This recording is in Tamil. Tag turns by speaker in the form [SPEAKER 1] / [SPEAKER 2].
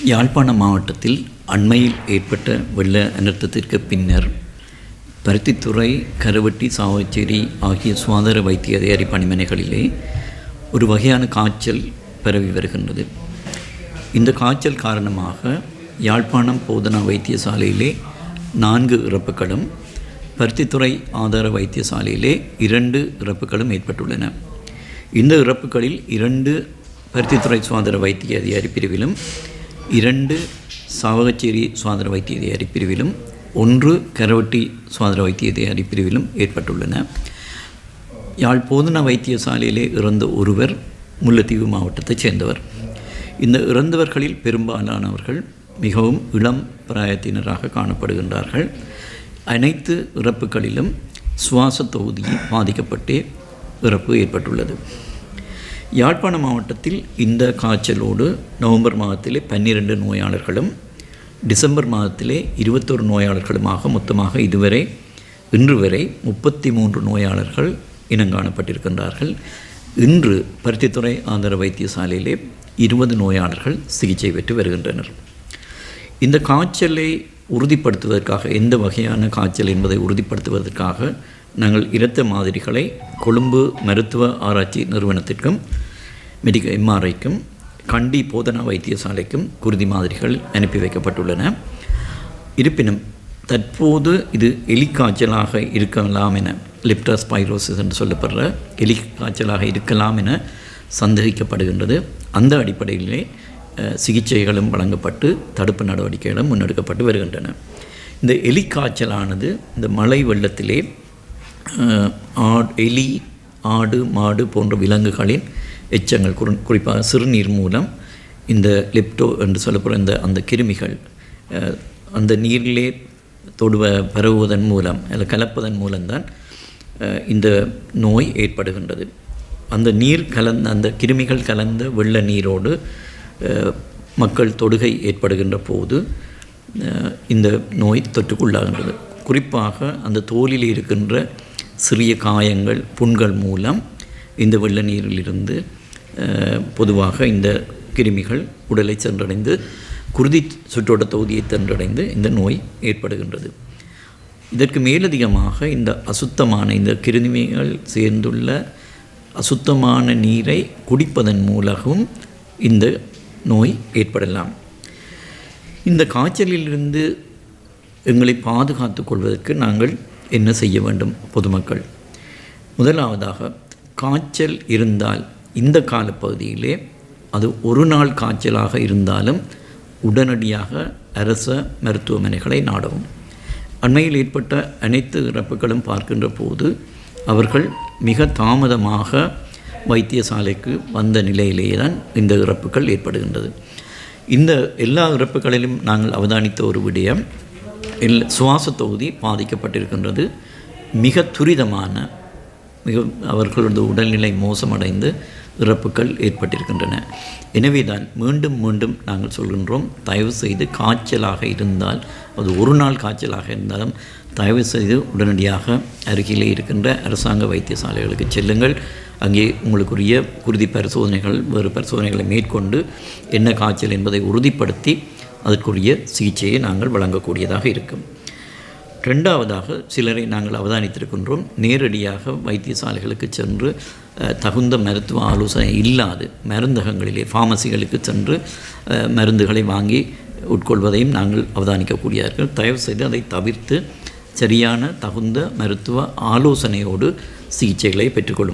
[SPEAKER 1] யாழ்ப்பாணம் மாவட்டத்தில் அண்மையில் ஏற்பட்ட வெள்ள அனர்த்தத்திற்கு பின்னர் பருத்தித்துறை கருவட்டி சாவச்சேரி ஆகிய சுகாதார வைத்திய அதிகாரி பணிமனைகளிலே ஒரு வகையான காய்ச்சல் பரவி வருகின்றது. இந்த காய்ச்சல் காரணமாக யாழ்ப்பாணம் போதனா வைத்தியசாலையிலே நான்கு இறப்புகளும் பருத்தித்துறை ஆதார வைத்தியசாலையிலே இரண்டு இறப்புகளும் ஏற்பட்டுள்ளன. இந்த இறப்புகளில் இரண்டு பருத்தித்துறை சுகாதார வைத்திய அதிகாரி பிரிவிலும் இரண்டு சாவகச்சேரி சுதந்திர வைத்திய தயாரி பிரிவிலும் ஒன்று கரவட்டி சுதந்திர வைத்திய தயாரி பிரிவிலும் ஏற்பட்டுள்ளன. யாழ் போதனா வைத்தியசாலையிலே இறந்த ஒருவர் முல்லைத்தீவு மாவட்டத்தைச் சேர்ந்தவர். இந்த இறந்தவர்களில் பெரும்பாலானவர்கள் மிகவும் இளம் பிராயத்தினராக காணப்படுகின்றார்கள். அனைத்து இறப்புகளிலும் சுவாச தொகுதி பாதிக்கப்பட்டே இறப்பு ஏற்பட்டுள்ளது. யாழ்ப்பாண மாவட்டத்தில் இந்த காய்ச்சலோடு நவம்பர் மாதத்திலே பன்னிரண்டு நோயாளர்களும் டிசம்பர் மாதத்திலே இருபத்தொரு நோயாளர்களுமாக மொத்தமாக இதுவரை இன்று வரை முப்பத்தி மூன்று நோயாளர்கள் இனங்காணப்பட்டிருக்கின்றார்கள். இன்று பருத்தித்துறை ஆந்திர வைத்தியசாலையிலே இருபது நோயாளர்கள் சிகிச்சை பெற்று வருகின்றனர். இந்த காய்ச்சலை உறுதிப்படுத்துவதற்காக எந்த வகையான காய்ச்சல் என்பதை உறுதிப்படுத்துவதற்காக நாங்கள் இரத்த மாதிரிகளை கொழும்பு மருத்துவ ஆராய்ச்சி நிறுவனத்திற்கும் மெடிக்க எம்ஆர்ஐக்கும் கண்டி போதனா வைத்தியசாலைக்கும் குருதி மாதிரிகள் அனுப்பி வைக்கப்பட்டுள்ளன. இருப்பினும் தற்போது இது எலிக்காய்ச்சலாக இருக்கலாம் என லிப்டாஸ்பைரோசிஸ் என்று சொல்லப்படுற எலி காய்ச்சலாக இருக்கலாம் என சந்தேகிக்கப்படுகின்றது. அந்த அடிப்படையிலே சிகிச்சைகளும் வழங்கப்பட்டு தடுப்பு நடவடிக்கைகளும் முன்னெடுக்கப்பட்டு வருகின்றன. இந்த எலிக்காய்ச்சலானது இந்த மழை வெள்ளத்திலே எலி ஆடு மாடு போன்ற விலங்குகளின் எச்சங்கள் குறி குறிப்பாக சிறுநீர் மூலம் இந்த லெப்டோ என்று சொல்லப்படுற இந்த அந்த கிருமிகள் அந்த நீரிலே தொடுவ பரவுவதன் மூலம் அல்ல கலப்பதன் மூலம்தான் இந்த நோய் ஏற்படுகின்றது. அந்த நீர் கலந்த அந்த கிருமிகள் கலந்த வெள்ள நீரோடு மக்கள் தொடுகை ஏற்படுகின்ற போது இந்த நோய் தொற்றுக்குள்ளாகின்றது. குறிப்பாக அந்த தோலில் இருக்கின்ற சிறிய காயங்கள் புண்கள் மூலம் இந்த வெள்ள நீரிலிருந்து பொதுவாக இந்த கிருமிகள் உடலை சென்றடைந்து குருதி சுற்றோட்ட தொகுதியை சென்றடைந்து இந்த நோய் ஏற்படுகின்றது. இதற்கு மேலதிகமாக இந்த அசுத்தமான இந்த கிருமிகள் சேர்ந்துள்ள அசுத்தமான நீரை குடிப்பதன் மூலமும் இந்த நோய் ஏற்படலாம். இந்த காய்ச்சலிலிருந்து எங்களை பாதுகாத்து கொள்வதற்கு நாங்கள் என்ன செய்ய வேண்டும் பொதுமக்கள்? முதலாவதாக காய்ச்சல் இருந்தால் இந்த காலப்பகுதியிலே அது ஒரு நாள் காய்ச்சலாக இருந்தாலும் உடனடியாக அரச மருத்துவமனைகளை நாடவும். அண்மையில் ஏற்பட்ட அனைத்து இறப்புகளும் பார்க்கின்ற போது அவர்கள் மிக தாமதமாக வைத்தியசாலைக்கு வந்த நிலையிலேயே தான் இந்த இறப்புகள் ஏற்படுகின்றது. இந்த எல்லா இறப்புகளிலும் நாங்கள் அவதானித்த ஒரு விடயம் இல்லை சுவாச தொகுதி பாதிக்கப்பட்டிருக்கின்றது. மிக துரிதமான மிக அவர்களது உடல்நிலை மோசமடைந்து இறப்புகள் ஏற்பட்டிருக்கின்றன. எனவே தான் மீண்டும் மீண்டும் நாங்கள் சொல்கின்றோம் தயவு செய்து காய்ச்சலாக இருந்தால் அது ஒரு நாள் காய்ச்சலாக இருந்தாலும் தயவு செய்து உடனடியாக அருகிலே இருக்கின்ற அரசாங்க வைத்தியசாலைகளுக்கு செல்லுங்கள். அங்கே உங்களுக்குரிய குருதி பரிசோதனைகள் வேறு பரிசோதனைகளை மேற்கொண்டு என்ன காய்ச்சல் என்பதை உறுதிப்படுத்தி அதற்குரிய சிகிச்சையை நாங்கள் வழங்கக்கூடியதாக இருக்கும். ரெண்டாவதாக சிலரை நாங்கள் அவதானித்திருக்கின்றோம். நேரடியாக வைத்தியசாலைகளுக்கு சென்று தகுந்த மருத்துவ ஆலோசனை இல்லாது மருந்தகங்களிலே ஃபார்மசிகளுக்கு சென்று மருந்துகளை வாங்கி உட்கொள்வதையும் நாங்கள் அவதானிக்கக்கூடியார்கள் தயவு செய்து அதை தவிர்த்து சரியான தகுந்த மருத்துவ ஆலோசனையோடு சிகிச்சைகளை பெற்றுக்கொள்ளும்